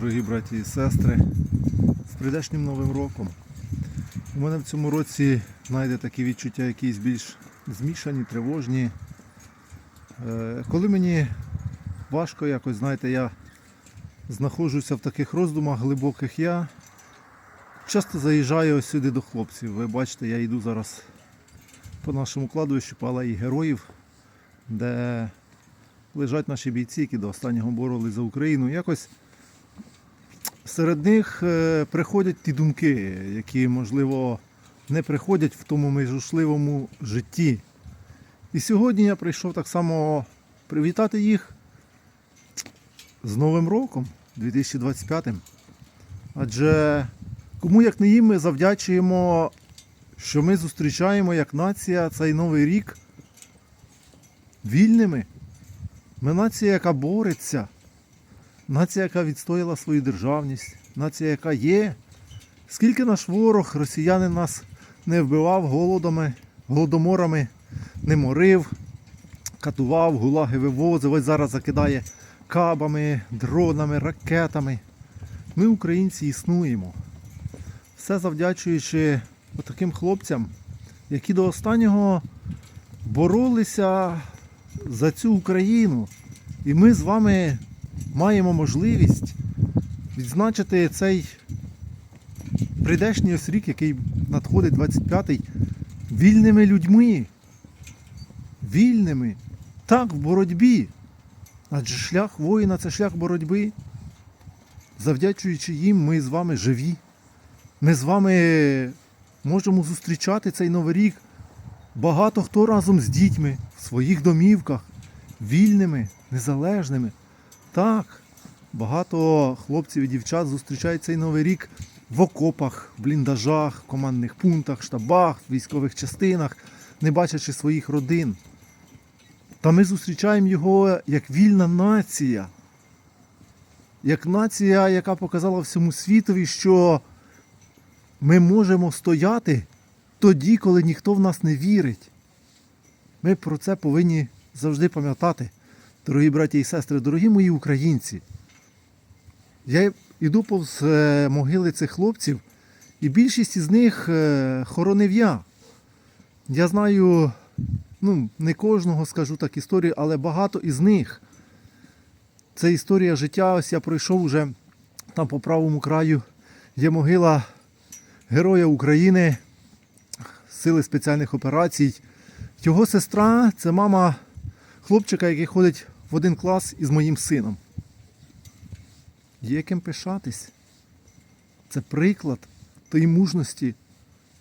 Дорогі браті і сестри, з прийдешнім Новим роком. У мене в цьому році знайде такі відчуття якісь більш змішані, тривожні. Е, Коли мені важко якось, знаєте, я знаходжуся в таких роздумах глибоких, я часто заїжджаю ось сюди до хлопців. Ви бачите, я йду зараз по нашому кладовищу по алеї героїв, де лежать наші бійці, які до останнього боролись за Україну. Якось серед них е, приходять ті думки, які, можливо, не приходять в тому межушливому житті. І сьогодні я прийшов так само привітати їх з Новим роком 2025. Адже кому як не їм ми завдячуємо, що ми зустрічаємо як нація цей новий рік вільними. Ми нація, яка бореться, нація, яка відстояла свою державність, нація, яка є. Скільки наш ворог, росіянин нас не вбивав голодами, голодоморами, не морив, катував, гулаги вивозив, ось зараз закидає кабами, дронами, ракетами. Ми, українці, існуємо. Все завдячуючи таким хлопцям, які до останнього боролися за цю Україну. І ми з вами маємо можливість відзначити цей прийдешній ось рік, який надходить 25-й, вільними людьми. Вільними. Так, в боротьбі. Адже шлях воїна це шлях боротьби. Завдячуючи їм, ми з вами живі. Ми з вами можемо зустрічати цей новий рік. Багато хто разом з дітьми в своїх домівках, вільними, незалежними. Так, багато хлопців і дівчат зустрічають цей новий рік в окопах, бліндажах, командних пунктах, штабах, військових частинах, не бачачи своїх родин. Та ми зустрічаємо його як вільна нація, як нація, яка показала всьому світові, що ми можемо стояти тоді, коли ніхто в нас не вірить. Ми про це повинні завжди пам'ятати, дорогі браті і сестри, дорогі мої українці. Я йду повз е, могили цих хлопців, і більшість із них е, хоронив я. Я знаю, ну, не кожного скажу так історію, але багато із них. Це історія життя. Ось я пройшов уже там по правому краю. Є могила Героя України, Сили спеціальних операцій. Його сестра це мама хлопчика, який ходить в один клас із моїм сином. Є ким пишатись. Це приклад тої мужності.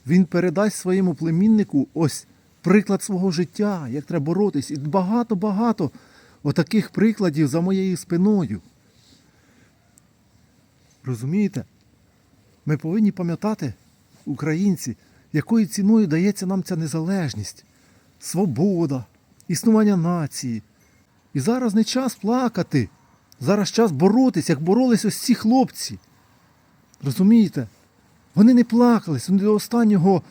Він передасть своєму племіннику ось приклад свого життя, як треба боротись. І багато-багато отаких прикладів за моєю спиною. Розумієте? Ми повинні пам'ятати, українці, якою ціною дається нам ця незалежність, свобода, існування нації. І зараз не час плакати. Зараз час боротись, як боролись ось ці хлопці. Розумієте? Вони не плакались, вони до останнього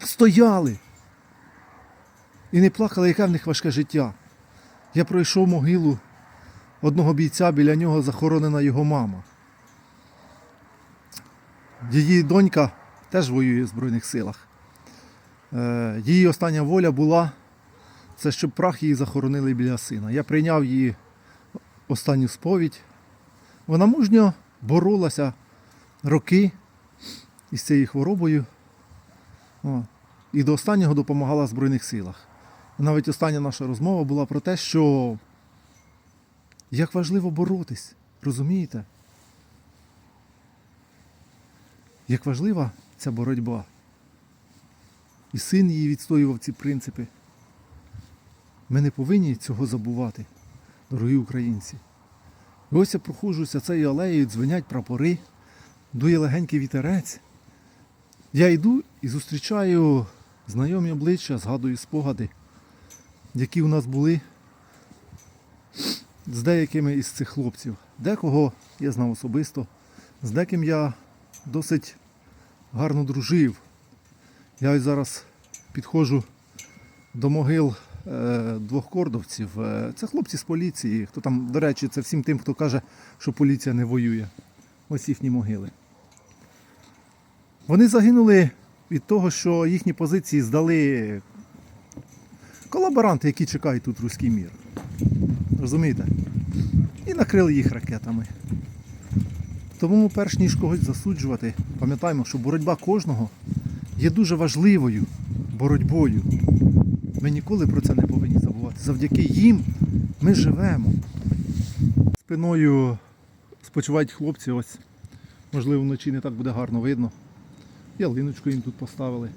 стояли. І не плакали, яке в них важке життя. Я пройшов могилу одного бійця, біля нього захоронена його мама. Її донька теж воює в Збройних силах. Е, Її остання воля була це щоб прах її захоронили біля сина. Я прийняв її останню сповідь. Вона мужньо боролася роки із цією хворобою. О, і до останнього допомагала в Збройних силах. Навіть остання наша розмова була про те, що як важливо боротись, розумієте? Як важлива ця боротьба. І син її відстоював ці принципи. Ми не повинні цього забувати, дорогі українці. І ось я проходжуся цією алеєю, дзвенять прапори, дує легенький вітерець. Я йду і зустрічаю знайомі обличчя, згадую спогади, які у нас були з деякими із цих хлопців. Декого я знав особисто, з деким я досить гарно дружив. Я ось зараз підходжу до могил двох кордовців. Е, Це хлопці з поліції. Хто там, до речі, це всім тим, хто каже, що поліція не воює. Ось їхні могили. Вони загинули від того, що їхні позиції здали колаборанти, які чекають тут руський мір. Розумієте? І накрили їх ракетами. Тому, перш ніж когось засуджувати, пам'ятаємо, що боротьба кожного є дуже важливою боротьбою. Ми ніколи про це не повинні забувати. Завдяки їм ми живемо. Спиною спочивають хлопці, ось, можливо, вночі не так буде гарно видно. Ялиночку їм тут поставили.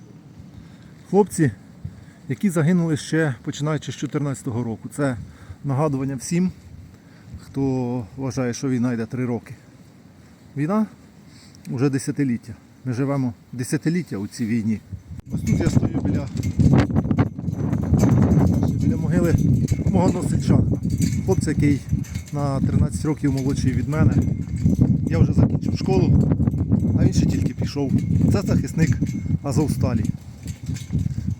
Хлопці, які загинули ще починаючи з 2014 року. Це нагадування всім, хто вважає, що війна йде три роки. Війна вже десятиліття. Ми живемо десятиліття у цій війні. Ось тут я стою біля, могили мого носичанка. Хлопця, який на 13 років молодший від мене. Я вже закінчив школу, а він ще тільки пішов. Це захисник Азовсталі.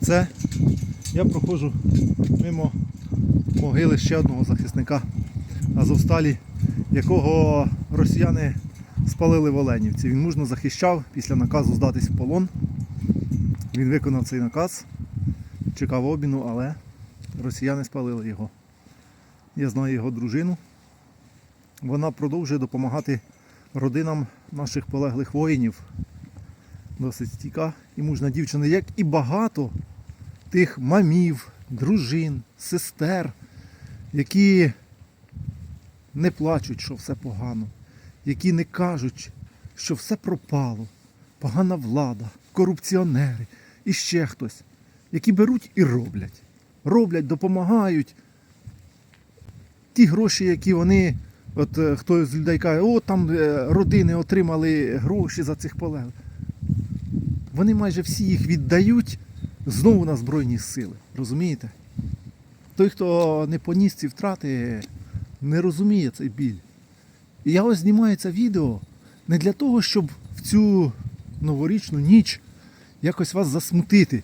Це я проходжу мимо могили ще одного захисника Азовсталі, якого росіяни спалили в Оленівці. Він мужно захищав після наказу здатись в полон. Він виконав цей наказ, чекав обміну, але росіяни спалили його. Я знаю його дружину. Вона продовжує допомагати родинам наших полеглих воїнів. Досить стійка і мужна дівчина, як і багато тих мамів, дружин, сестер, які не плачуть, що все погано, які не кажуть, що все пропало, погана влада, корупціонери і ще хтось, які беруть і роблять. Роблять, допомагають. Ті гроші, які вони, от е, хто з людей каже, о, там е, родини отримали гроші за цих полеглих. Вони майже всі їх віддають знову на Збройні сили. Розумієте? Той, хто не поніс ці втрати, не розуміє цей біль. І я ось знімаю це відео не для того, щоб в цю новорічну ніч якось вас засмутити.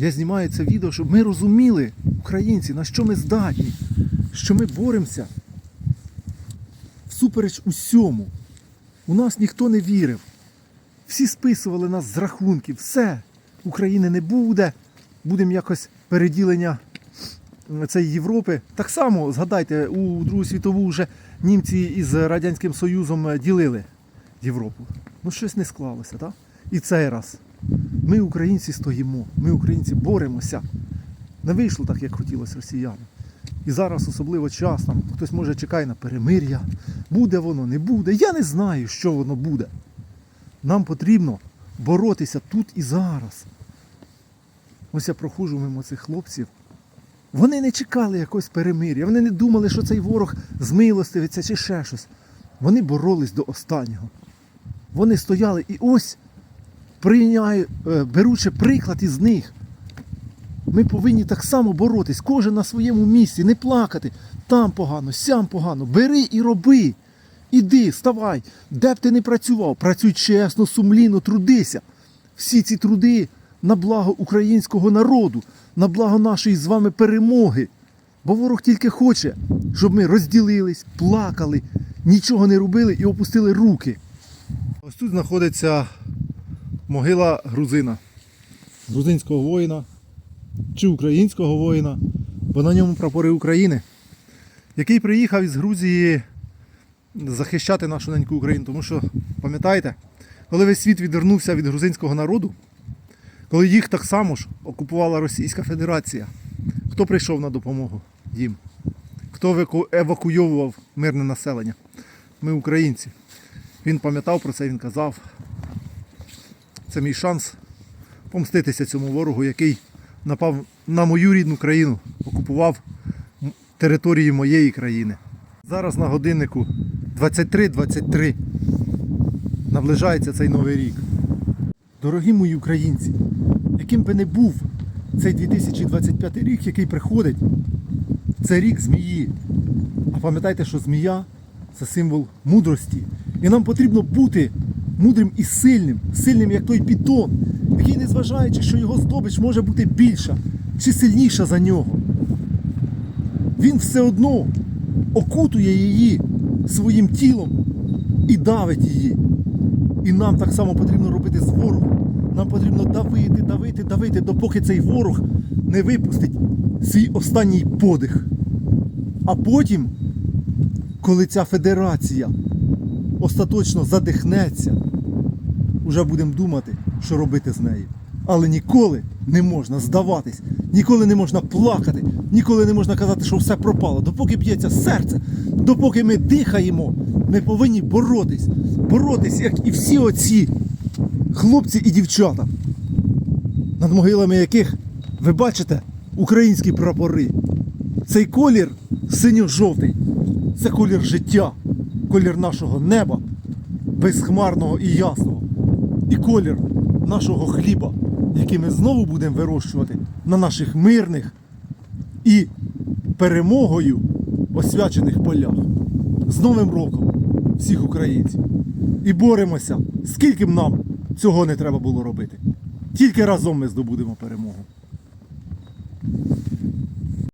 Я знімаю це відео, щоб ми розуміли, українці, на що ми здатні, що ми боремося всупереч усьому. У нас ніхто не вірив. Всі списували нас з рахунків. Все, України не буде. Будемо якось переділення цієї Європи. Так само, згадайте, у Другу світову вже німці із Радянським Союзом ділили Європу. Ну щось не склалося, так? І цей раз. Ми, українці, стоїмо, ми, українці, боремося. Не вийшло так, як хотілося росіянам. І зараз особливо час там хтось може чекає на перемир'я. Буде воно, не буде. Я не знаю, що воно буде. Нам потрібно боротися тут і зараз. Ось я проходжу мимо цих хлопців. Вони не чекали якогось перемир'я, вони не думали, що цей ворог змилостивиться чи ще щось. Вони боролись до останнього. Вони стояли і ось, прийняю, е, беручи приклад із них, ми повинні так само боротись, кожен на своєму місці, не плакати. Там погано, сям погано. Бери і роби. Іди, ставай, де б ти не працював, працюй чесно, сумлінно, трудися. Всі ці труди на благо українського народу, на благо нашої з вами перемоги. Бо ворог тільки хоче, щоб ми розділились, плакали, нічого не робили і опустили руки. Ось тут знаходиться могила грузина, грузинського воїна чи українського воїна, бо на ньому прапори України, який приїхав із Грузії захищати нашу неньку Україну. Тому що, пам'ятаєте, коли весь світ відвернувся від грузинського народу, коли їх так само ж окупувала Російська Федерація, хто прийшов на допомогу їм? Хто евакуйовував мирне населення? Ми, українці. Він пам'ятав про це, він казав. Це мій шанс помститися цьому ворогу, який напав на мою рідну країну, окупував території моєї країни. Зараз на годиннику 23.23 наближається цей новий рік. Дорогі мої українці, яким би не був цей 2025 рік, який приходить, це рік змії. А пам'ятайте, що змія це символ мудрості. І нам потрібно бути мудрим і сильним, сильним як той пітон, який, незважаючи, що його здобич може бути більша чи сильніша за нього, він все одно окутує її своїм тілом і давить її. І нам так само потрібно робити з ворогом. Нам потрібно давити, давити, давити, допоки цей ворог не випустить свій останній подих. А потім, коли ця федерація остаточно задихнеться, вже будемо думати, що робити з нею. Але ніколи не можна здаватись, ніколи не можна плакати, ніколи не можна казати, що все пропало. Допоки б'ється серце, допоки ми дихаємо, ми повинні боротись. Боротись, як і всі оці хлопці і дівчата, над могилами яких ви бачите українські прапори. Цей колір синьо-жовтий. Це колір життя, колір нашого неба, безхмарного і ясного. І колір нашого хліба, який ми знову будемо вирощувати на наших мирних і перемогою освячених полях. З Новим роком всіх українців. І боремося, скільки б нам цього не треба було робити. Тільки разом ми здобудемо перемогу.